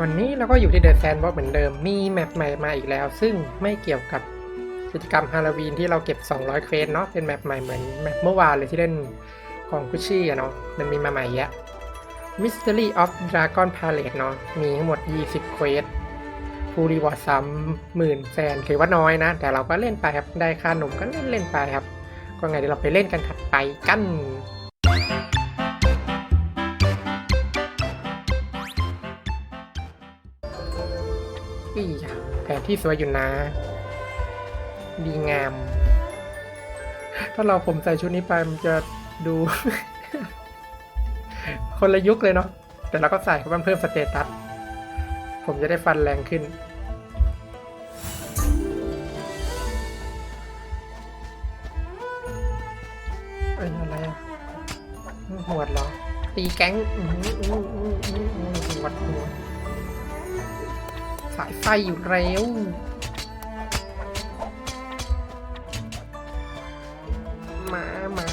วันนี้เราก็อยู่ที่เดอะแซนด์บ็อกเหมือนเดิม มีแมปใหม่มาอีกแล้ว ซึ่งไม่เกี่ยวกับกิจกรรมฮาโลวีนที่เราเก็บ 200 เควสเนาะ เป็นแมปใหม่เหมือนแมปเมื่อวานเลยที่เล่นของกุชชี่อะเนาะ มันมีมาใหม่เยอะ Mystery of Dragon Palace เนาะ มีทั้งหมด 20 เควสฟูรีวอร์ดซ้ำหมื่นแฟนถือว่าน้อยนะ แต่เราก็เล่นไปครับ ได้ค่าหนุ่มก็เล่นเล่นไปครับ ก็ไงเดี๋ยวเราไปเล่นกันถัดไปกัน นที่สวยอยู่นะ ดีงาม ถ้าเราผมใส่ชุดนี้ไปมันจะดู คนละยุคเลยเนาะแต่เราก็ใส่เพราะมันเพิ่มสเตตัส ผมจะได้ฟันแรงขึ้นอ้อะไรอะหวดเหรอ ตีแก๊งหืออื้อหืออื้อหือหวดหวด สายไฟอยู่เร็วมามา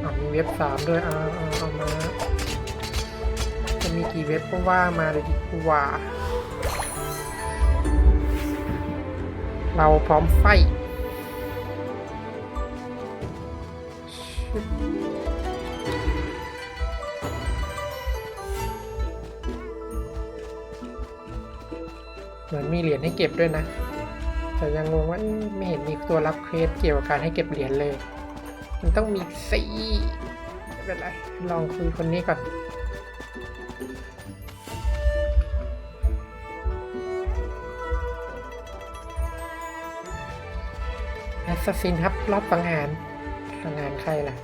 เอามีเว็บสามด้วยเอาเอาเอามา จะมีกี่เว็บก็ว่ามาเลยดีกว่า เราพร้อมไฟ มีเหรียญให้เก็บด้วยนะ แต่ยังงงว่าไม่เห็นมีตัวรับเควสเกี่ยวกับการให้เก็บเหรียญเลย มันต้องมีสีไม่เป็นไร ลองคุยคนนี้ก่อนแอสซัสซินครับรอบสังหารสังหารใครล่ะ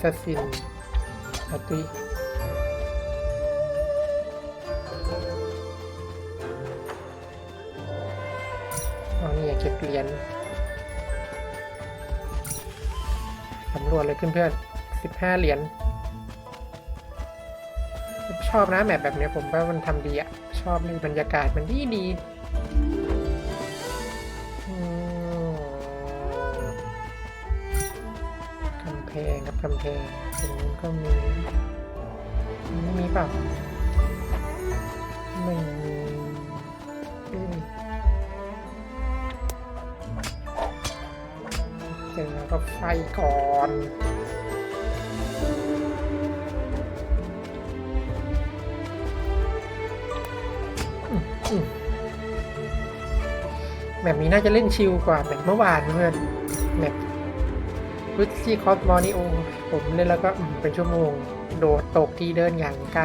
ค่าแอสซัสซินอาตุยเอาเนี่ยเก็บเหรียญสำรวจเลยเพื่อนๆสิบห้าเหรียญชอบนะแมปแบบเนี้ยผมว่ามันทำดีอะชอบเลยบรรยากาศมันดีดี งครับกำแพงตรงนู้นก็มีไม่มีเปล่าไม่มีเอ้ยเจอแล้วก็ไฟก่อนแบบนี้น่าจะเล่นชิลกว่าแบบเมื่อวานเพื่อนแบบ รุชชี่คอสมอนี่โอผมเล่นแล้วก็อืมเป็นชั่วโมง โดดตกที่เดินอย่างไกล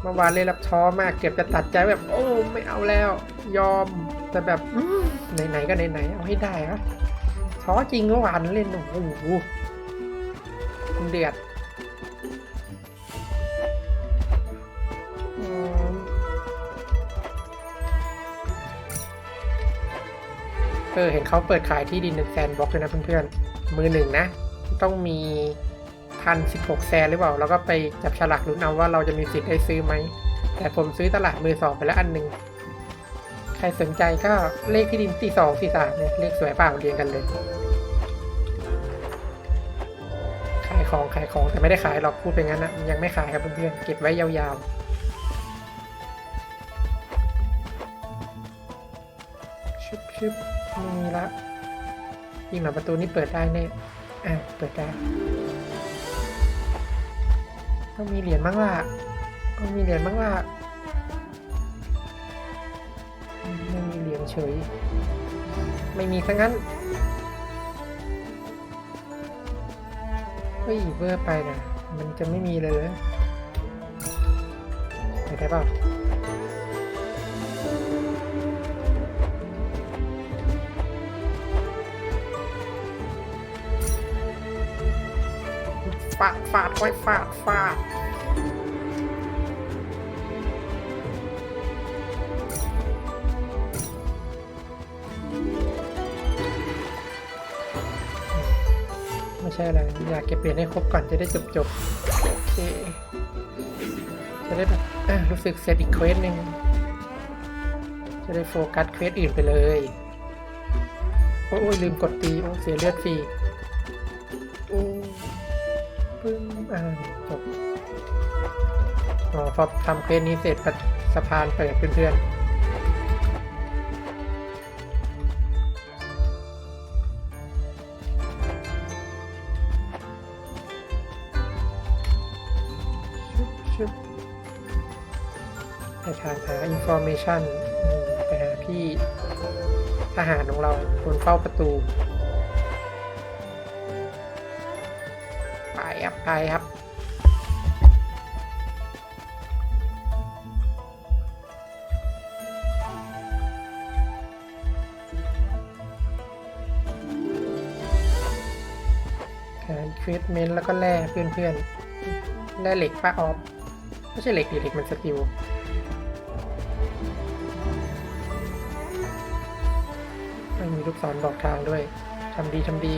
เมื่อวานเล่นรับท้อมากเกือบจะตัดใจแบบ โอ้ ไม่เอาแล้ว ยอม แต่แบบอืมไหนๆก็ไหนๆเอาให้ได้ครับท้อจริงเมื่อวานเล่นโอ้โหเดือด อเห็นเขาเปิดขายที่ดินในแซนบ็อกเลยนะเพื่อนๆ มือหนึ่งนะ ต้องมีพันสิบหกแซนหรือเปล่า แล้วก็ไปจับฉลากลุ้นเอาว่าเราจะมีสิทธิ์ได้ซื้อไหม แต่ผมซื้อตลาดมือสองไปแล้วอันหนึ่งใครสนใจก็เลขที่ดินที่สองที่สามเนี่ยเลขสวยเปล่าเรียงกันเลยขายของขายของแต่ไม่ได้ขายหรอกพูดไปงั้นนะยังไม่ขายครับเพื่อนๆเก็บไว้ยาวๆชึบชึบ ไม่มีละยิงหมาประตูนี้เปิดได้แน่อะเปิดได้ ต้องมีเหรียญบ้างล่ะต้องมีเหรียญบ้างล่ะไม่มีเหรียญเฉย ไม่มีซะงั้น เฮ้ยเวอร์ไปนะมันจะไม่มีเลยเหรอไปได้ป่าาดฟาดไว้ฟาดฟาดไม่ใช่อะไร อยากเก็บเหรียญให้ครบก่อนจะได้จบจบโอเค จะได้แบบอะรู้สึกเสร็จอีกเควสหนึ่งจะได้โฟกัสเควสอื่นไปเลย โอ้ยลืมกดตี โอ้เสียเลือดฟรี จบอ๋อพอทำเควสนี้เสร็จสะพานเปิดเพื่อนๆชุบชุบไปทางหา information อืมไปหาพี่ทหารของเราคนเฝ้าประตู ไปไปครับหาเควสเมนต์แล้วก็แร่เพื่อนๆแร่เหล็กป้าออฟไม่ใช่เหล็กดิเหล็กมันสกิลมีลูกศรบอกทางด้วยทำดีทำดี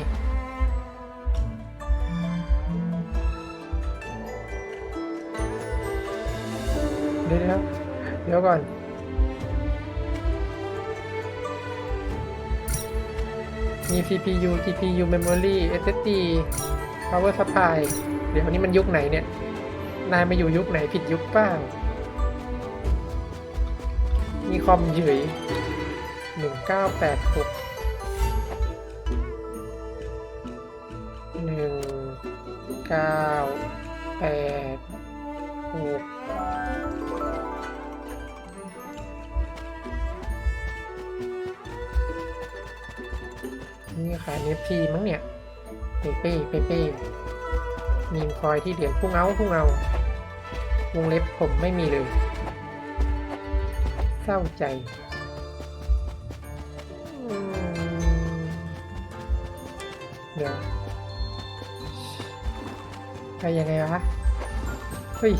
ดี๋ยวก่อน มี CPU GPU Memory SSD Power Supply เดี๋ยวนี้มันยุคไหนเนี่ย นายมาอยู่ยุคไหนผิดยุคปล่ามีคอมเหยื่ยหนึ่งเก้าแปดหกหนึ่งเก้าแปด ขายเนฟทีมั้งเนี่ยเปเป้เปเป้มีคอยที่เหรียญพุ่งเอาพุ่งเอาวงเล็บผมไม่มีเลย เศร้าใจเดี๋ยวไปยังไงวะเฮ้ย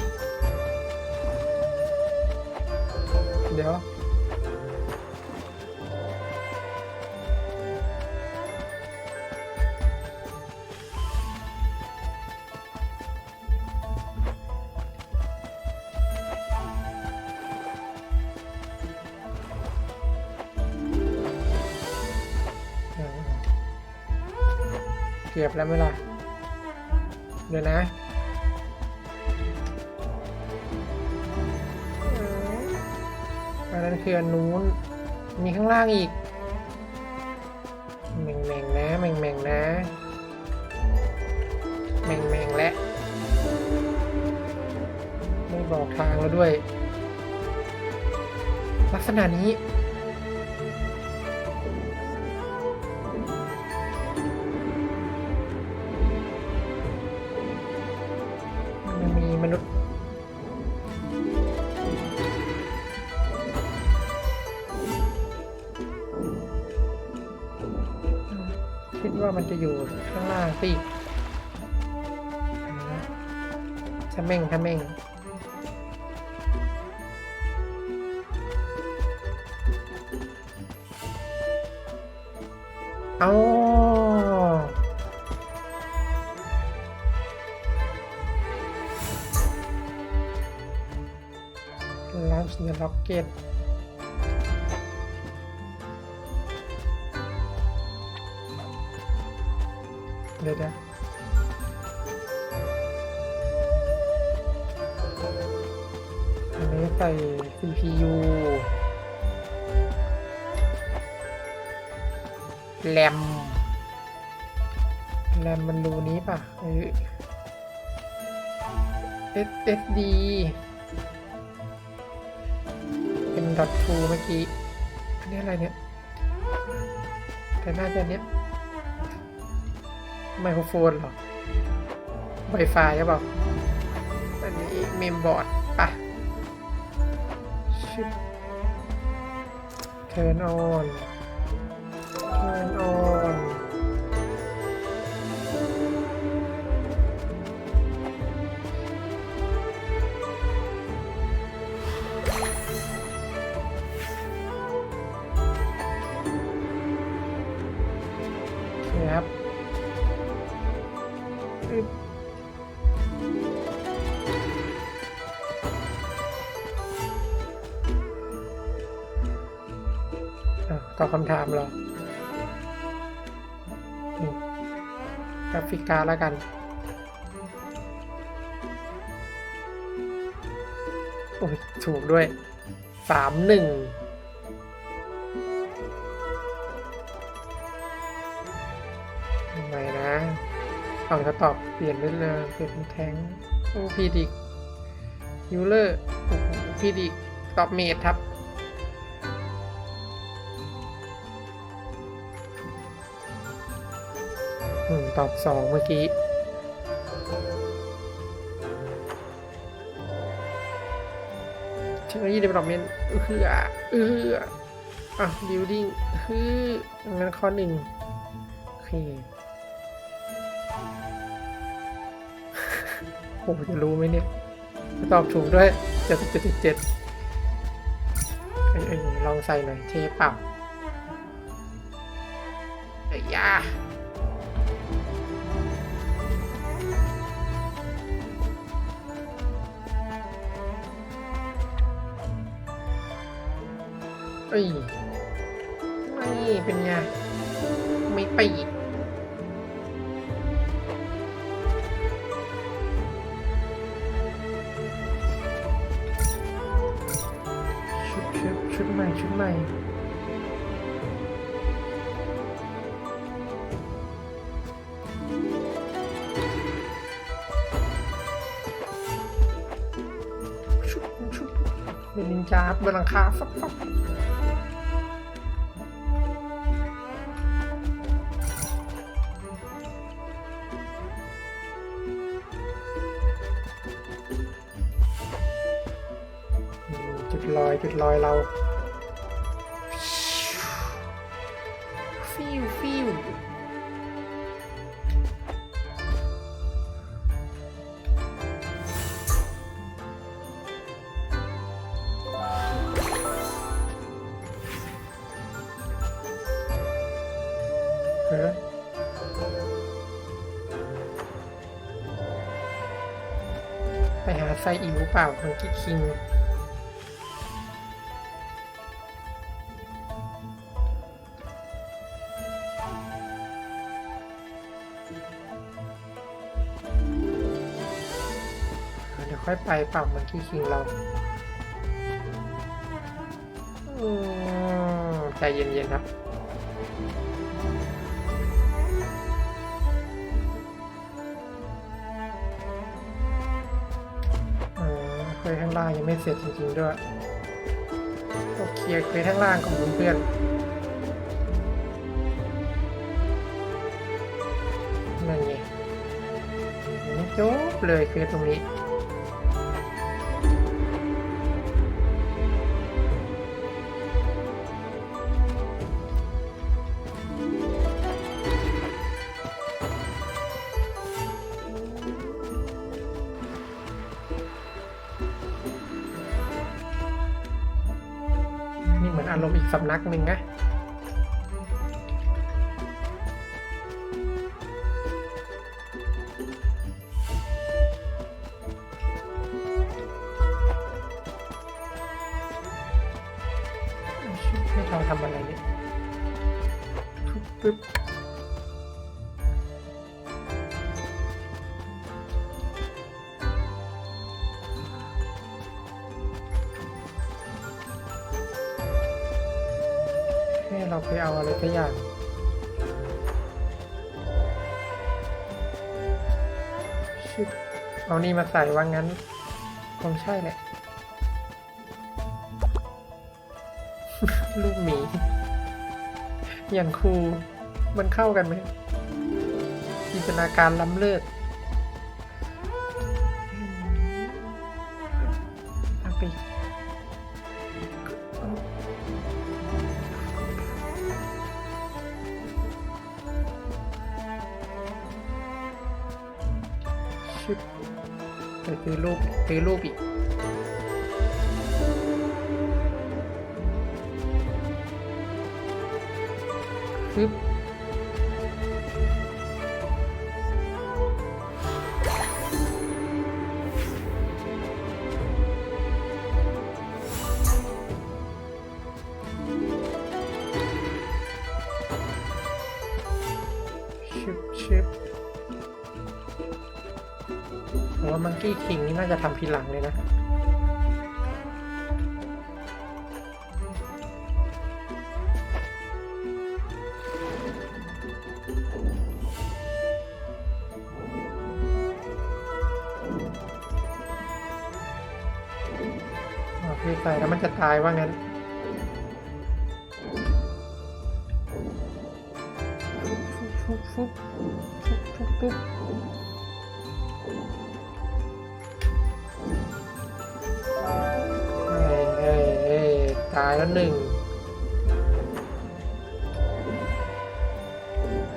เดี๋ยว เก็บแล้วไหมล่ะ เดี๋ยวนะเอออันนั้นคืออันนู้น มีข้างล่างอีกแม่งแม่งนะแม่งแม่งนะแม่งแม่งและ ไม่บอกทางแล้วด้วย ลักษณะนี้ มนุษย์ คิดว่ามันจะอยู่ข้างล่างสิถ้าเม่งถ้าเม่ง เดอะล็อกเก็ตเดี๋ยวเดี๋ยวอันนี้ใส่ CPU แรมแรมมันรูนี้ป่ะเออ SSD ดอททูเมื่อกี้ อันนี้อะไรเนี่ย แต่น่าจะเนี้ยไมโครโฟนหรอไวไฟหรือเปล่าอันนี้เมมบอร์ดป่ะชิบ Turn on Turn on ตอบคำถามเรออืมกราฟิกการแล้วกัน โอ้ยถูกด้วยสามหนึ่งทำไมนะเอาเขาตอบเปลี่ยนได้เลยเปลี่ยนแทงโอ้พีดิกยูเลอร์โอ้โหพีดิกตอบเมดครับ ตอบสองเมื่อกี้ เทคโนโลยี development เออเอออะ building คืองั้นข้อหนึ่งโอเคโหจะรู้ไหมเนี่ยจะตอบถูกด้วยเจ็ดเจ็ดเจ็ดเจ็ดเอ้ยลองใส่หน่อยเทเปล่าเอ้ยยา เอ้ยไม่เป็นไง ไม่ไปอีกชุดชุดชุดใหม่ชุดใหม่เป็นนินจาบนหลังคาฟับฟับ ดลอยจุดลอยเราฟิวฟิวเฮ้ยไปหาไซอิ๋วเปล่าทางกิ๊กคิง เดี๋ยวค่อยไปปรับมันที่คิงเราใจเย็นๆครับเควสข้างล่างยังไม่เสร็จจริงๆด้วยก็เคเควสข้างล่างของเพื่อนนั่นไงจบเลยเควสตรงนี้ สำนักหนึ่งนะให้เราทำอะไรเนี่ยปึ๊บ เราไปเอาอะไรสักอย่างชิบเอานี่มาใส่ว่างั้น คงใช่แหละ ลูกหมี อย่างครู มันเข้ากันไหมจินตนาการล้ำเลิศ ชึบไปซื้อรูปซื้อรูปอีกปึ๊บ จะทำทีหลังเลยนะอ๋อคือใส่แล้วมันจะตายว่างั้นฟุบฟุบฟุบฟุบฟุบ เอ้ยเอ้ยเอ้ยตายแล้วหนึ่ง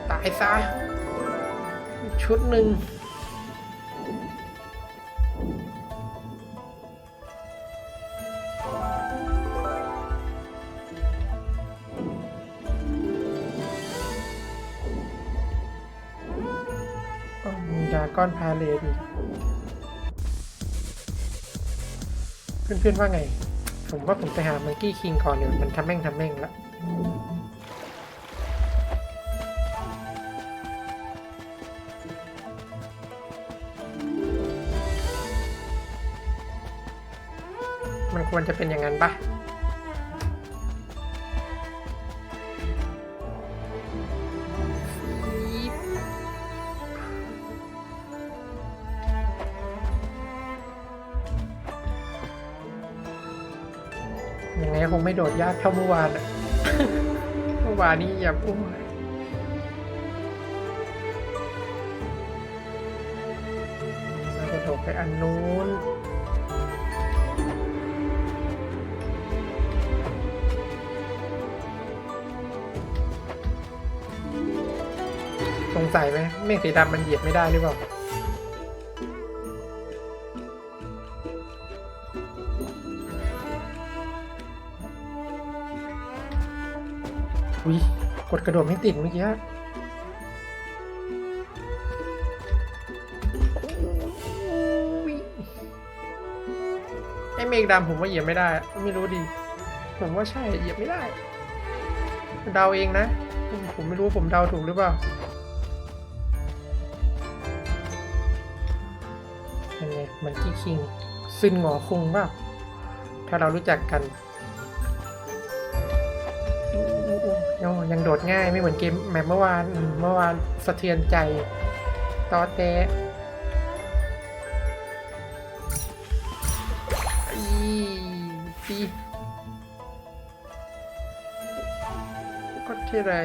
ตายซะ ชุดหนึ่งอ๋อมีดาก้อนพาเลทอีก เพื่อนๆว่าไง ผมว่าผมไปหามังกี้คิงก่อนเดี๋ยวมันทำแม่งทำแม่งละมันควรจะเป็นอย่างนั้นปะ ไม่โดดยากเท่าเมื่อวานอะเมื่อวานนี้อย่าพูดน่าจะโดดไปอันนู้นสงสัยไหมเมฆสีดำมันเหยียบไม่ได้หรือเปล่า กดกระโดดไม่ติดเมื่อกี้อุ๊ยไอ้เมฆดำผมว่าเหยียบไม่ได้ ไม่รู้ดิผมว่าใช่เหยียบไม่ได้เดาเองนะ ผมไม่รู้ผมเดาถูกหรือเปล่ายังไงมันกี้คิง ซึนหงอคงว่าถ้าเรารู้จักกัน ยังโดดง่ายไม่เหมือนเกมแมปเมื่อวานเมื่อวานสะเทือนใจตอแตะอีปีก็ที่ไร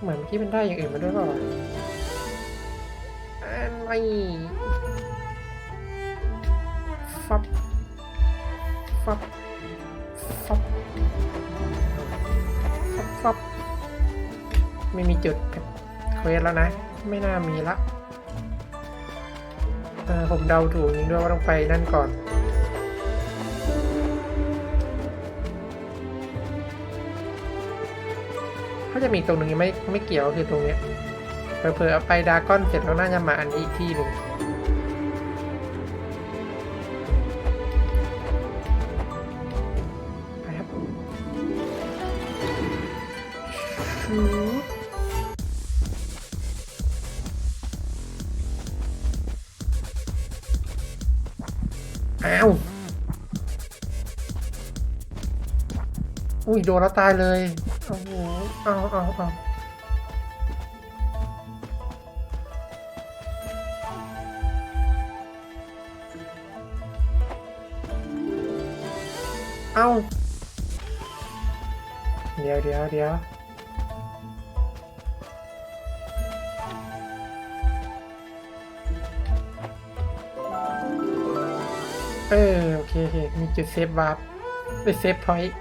เหมือนเมื่มันได้อย่างอื่นมาด้วยเปล่าวะอันไม่ฟับฟับฟับ ฟับฟับไม่มีจุดเควสแล้วนะ ไม่น่ามีละผมเดาถูกจริงด้วยว่าต้องไปนั่นก่อนถ้าจะมีตรงนึงไม่ไม่เกี่ยวคือตรงเนี้ยเผลอๆเอไปดาก้อนเสร็จแล้วน่าจะมาอันนี้อีกที่หนึ่ง โดนแล้วตายเลยโอ้โหเอาเอาเอาเอาเดี๋ยวเดี๋ยวเดี๋ยวเออโอเคโอเคมีจุดเซฟวาร์ปเป็นเซฟพอยต์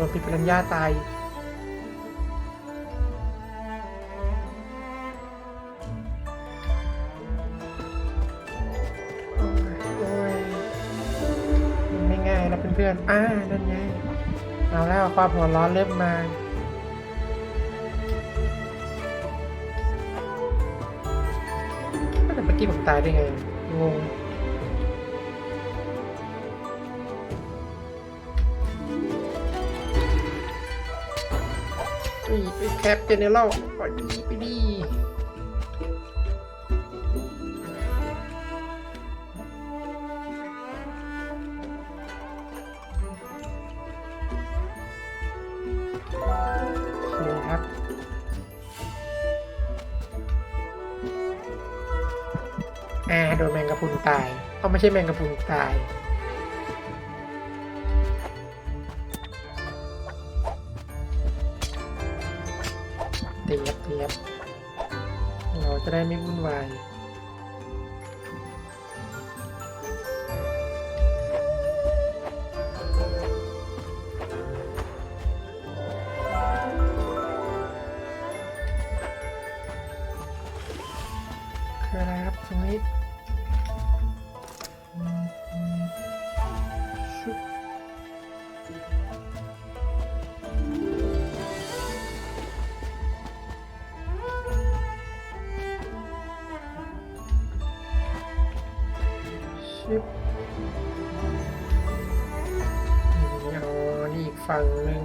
ดนปิดปรัญญาตาย โอ้ยไม่ง่ายนะเพื่อนๆ อ่า นั่นไง เอาแล้วความหัวร้อนเริ่มมาแต่เมื่อกี้ผมตายได้ไง งง ไปแคปเจเนอเรลไปดีไปดีอเคครับอ่าโดนแมงกะพุนตายเอาไม่ใช่แมงกะพุนตาย คืออะไรครับตรงนี้ชึบชึบนี่เอานี่อีกฝั่งหนึ่ง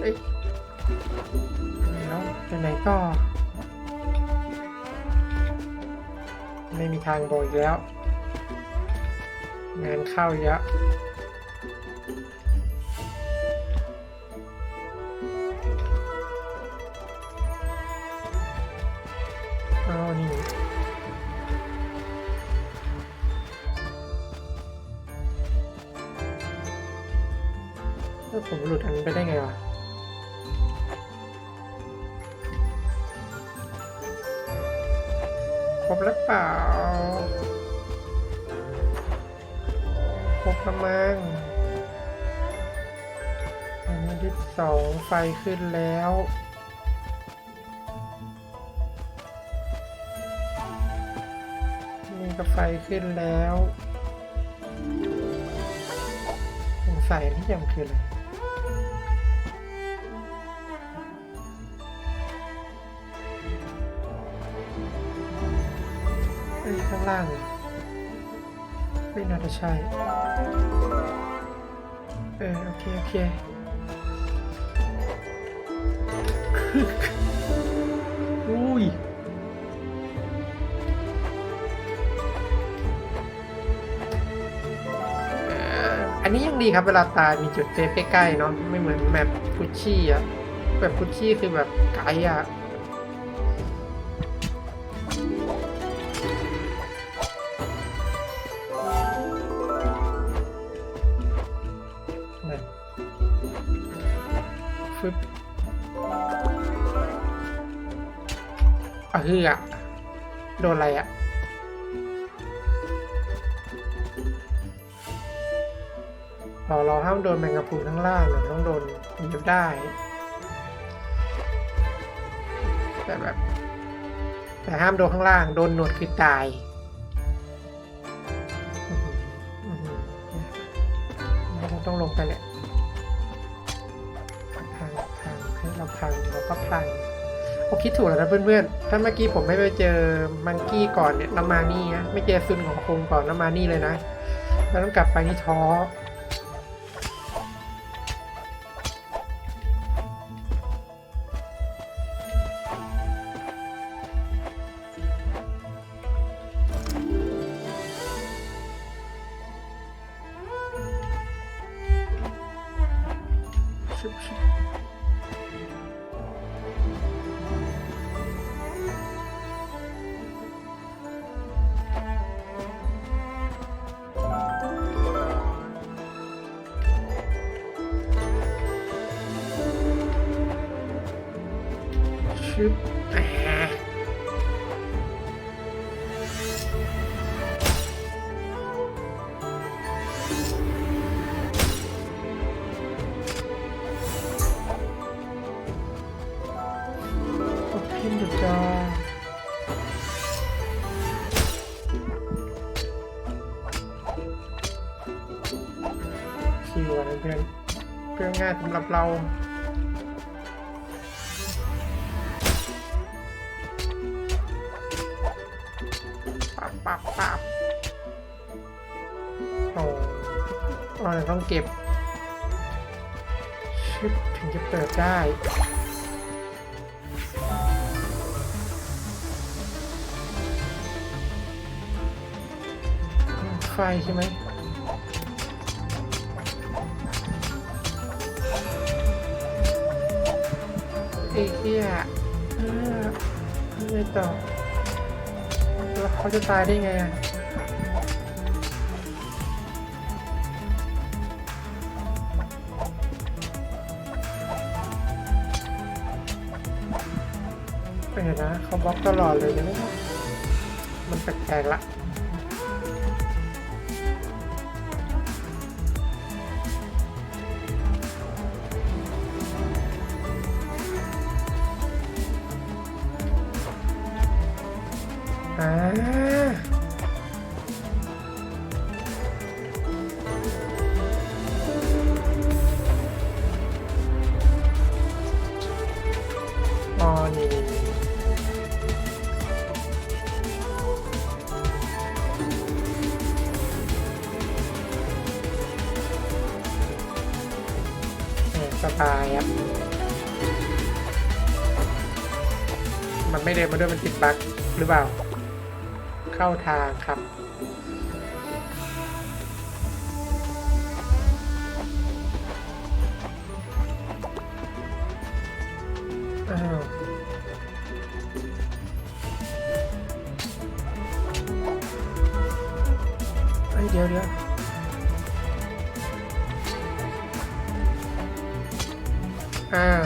เอ้ยแล้วไปไหนต่อไม่มีทางโดนอีกแล้ว งานเข้าเยอะ ขึ้นแล้ว นี่ก็ไฟขึ้นแล้วสงสัยนี่ยังคืออะไรเอ้ยข้างล่างเหรอไม่น่าจะใช่ เออ โอเค โอเค อุ้ยอันนี้ยังดีครับเวลาตายมีจุดเซฟใกล้ๆเนาะไม่เหมือนแมปพุชชี่อะแบบพุชชี่คือแบบไกลอะ อะคืออะโดนอะไรอะเราเราห้ามโดนแมงกะพรุนข้างล่างเนะต้องโดนยิบได้ แต่แบบ แต่ห้ามโดนข้างล่าง โดนหนวดคือตายเราต้องลงไปแหละพังพังให้เราพังเราก็พัง ผมคิดถูกแล้วนะเพื่อนๆ ถ้าเมื่อกี้ผมไม่ไปเจอมังกี้ก่อนเนี่ยน้ำมานี่นะ ไม่เจอซุนของคงก่อนน้ำมานี่เลยนะแล้วต้องกลับไปนี่ท้อชุบ ทึบเดพิมพ์ดูคิวรเพื่อนเพื่อง่ายสำหรับเรา โอเราต้องเก็บชึบถึงจะเปิดได้ไฟใช่ไหมไอ้เหี้ยเออไม่ต่อแล้วเขาจะตายได้ไงอะ เห็นนะเขาบล็อกตลอดเลยนะมันแปลกๆละอ่า มาด้วยมันติดบั๊กหรือเปล่า เข้าทางครับ อ้าวเอ้ยเดี๋ยวเดี๋ยวอ้าว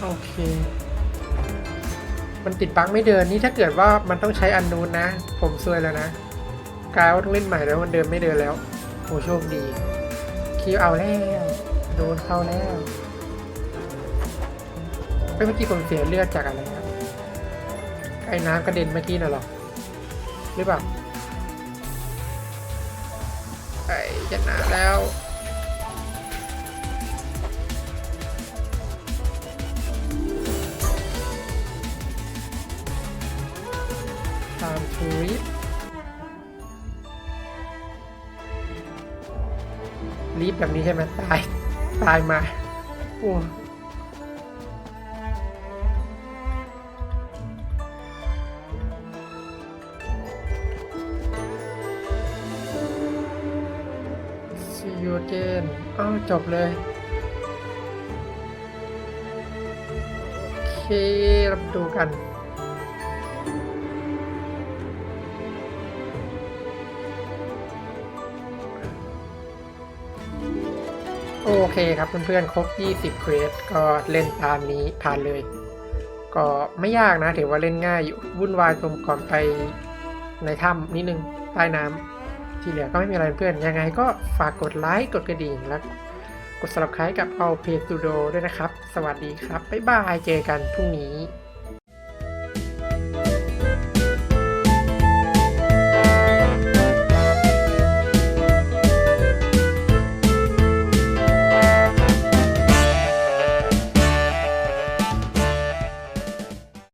โอเค มันติดบั๊กไม่เดินนี่ถ้าเกิดว่ามันต้องใช้อันนู้นนะ ผมซวยแล้วนะกลายว่าต้องเล่นใหม่แล้วมันเดินไม่เดินแล้วโอ้โชคดีคิวเอาแล้วโดนเข้าแล้วเอ้ยเมื่อกี้ผมเสียเลือดจากอะไรครับไอ้น้ำกระเด็นเมื่อกี้น่ะหรอหรือเปล่าไอ้ชนะแล้ว รีบแบบนี้ใช่ไหมตายตายมาโอ้ซีอูเกนอ้าวจบเลย โอเคเรามาดูกัน คครับเพื่อนๆ ครบ 20เควสก็เล่นตามนี้ผ่านเลย ก็ไม่ยากนะถือว่าเล่นง่ายอยู่วุ่นวายตรงก่อนไปในถ้ำนิดนึงใต้น้ำที่เหลือก็ไม่มีอะไรเพื่อนยังไงก็ฝากกดไลค์กดกระดิ่งแล้วกด subscribe กับเอาเพจตูโดด้วยนะครับ สวัสดีครับ บ๊ายบาย เจอกันพรุ่งนี้